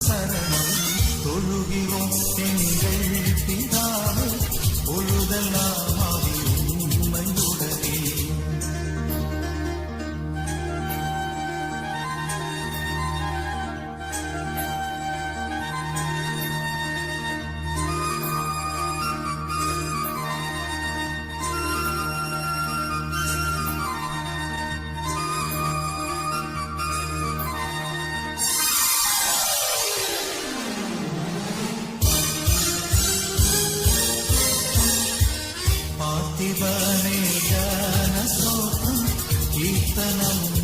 சரணம் தொழுகிறோம் எங்கள் வசனம்